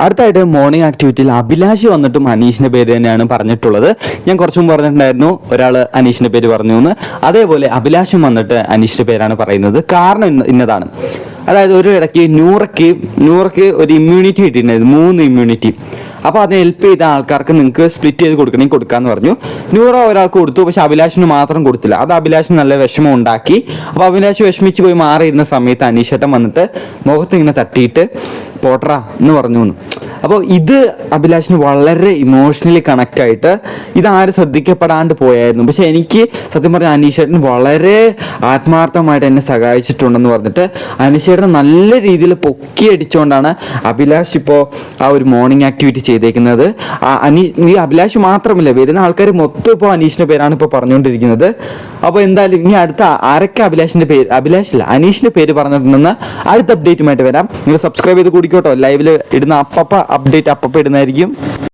അടുത്തായിട്ട് മോർണിംഗ് ആക്ടിവിറ്റിയിൽ അഭിലാഷ് വന്നിട്ടും അനീഷിന്റെ പേര് തന്നെയാണ് പറഞ്ഞിട്ടുള്ളത്. ഞാൻ കുറച്ചും പറഞ്ഞിട്ടുണ്ടായിരുന്നു ഒരാൾ അനീഷിന്റെ പേര് പറഞ്ഞു എന്ന് അതേപോലെ അഭിലാഷും വന്നിട്ട് അനീഷിന്റെ പേരാണ് പറയുന്നത്. കാരണം ഇന്നതാണ്. അതായത് ഒരു ഇടയ്ക്ക് നൂറയ്ക്ക് നൂറയ്ക്ക് ഒരു ഇമ്മ്യൂണിറ്റി കിട്ടിയിട്ടുണ്ടായിരുന്നു മൂന്ന് ഇമ്മ്യൂണിറ്റി അപ്പോൾ അതിനെ ഹെൽപ്പ് ചെയ്ത ആൾക്കാർക്ക് നിങ്ങൾക്ക് സ്പ്ലിറ്റ് ചെയ്ത് കൊടുക്കണമെങ്കിൽ കൊടുക്കാന്ന് പറഞ്ഞു. നൂറ ഒരാൾക്ക് കൊടുത്തു പക്ഷെ അഭിലാഷിന് മാത്രം കൊടുത്തില്ല. അത് അഭിലാഷിന് നല്ല വിഷമം ഉണ്ടാക്കി. അപ്പോൾ അഭിലാഷ് വിഷമിച്ച് പോയി മാറിയിരുന്ന സമയത്ത് അനീഷേട്ടൻ വന്നിട്ട് മുഖത്ത് ഇങ്ങനെ തട്ടിയിട്ട് പോട്ടറ എന്ന് പറഞ്ഞു. അപ്പോൾ ഇത് അഭിലാഷിന് വളരെ ഇമോഷണലി കണക്റ്റ് ആയിട്ട് ഇത് ആരും ശ്രദ്ധിക്കപ്പെടാണ്ട് പോയായിരുന്നു. പക്ഷെ എനിക്ക് സത്യം പറഞ്ഞാൽ അനീഷേട്ടൻ വളരെ ആത്മാർത്ഥമായിട്ട് എന്നെ സഹായിച്ചിട്ടുണ്ടെന്ന് പറഞ്ഞിട്ട് അനീഷേട്ടൻ നല്ല രീതിയിൽ പൊക്കി അടിച്ചുകൊണ്ടാണ് അഭിലാഷ് ഇപ്പോൾ ആ ഒരു മോർണിംഗ് ആക്ടിവിറ്റി ചെയ്തേക്കുന്നത്. അനീ ഈ അഭിലാഷ് മാത്രമല്ല വരുന്ന ആൾക്കാർ മൊത്തം ഇപ്പോൾ അനീഷിന്റെ പേരാണ് ഇപ്പോൾ പറഞ്ഞുകൊണ്ടിരിക്കുന്നത് അപ്പോൾ എന്തായാലും ഇനി അടുത്ത ആരൊക്കെ അഭിലാഷിന്റെ പേര് അഭിലാഷില്ല അനീഷിന്റെ പേര് പറഞ്ഞിട്ടുണ്ടെന്ന് അടുത്ത അപ്ഡേറ്റുമായിട്ട് വരാം. നിങ്ങൾ സബ്സ്ക്രൈബ് ചെയ്ത് കൂടിക്കോട്ടോ. ലൈവിൽ ഇടുന്ന അപ്പപ്പ അപ്ഡേറ്റ് അപ്പപ്പ ഇടുന്നതായിരിക്കും.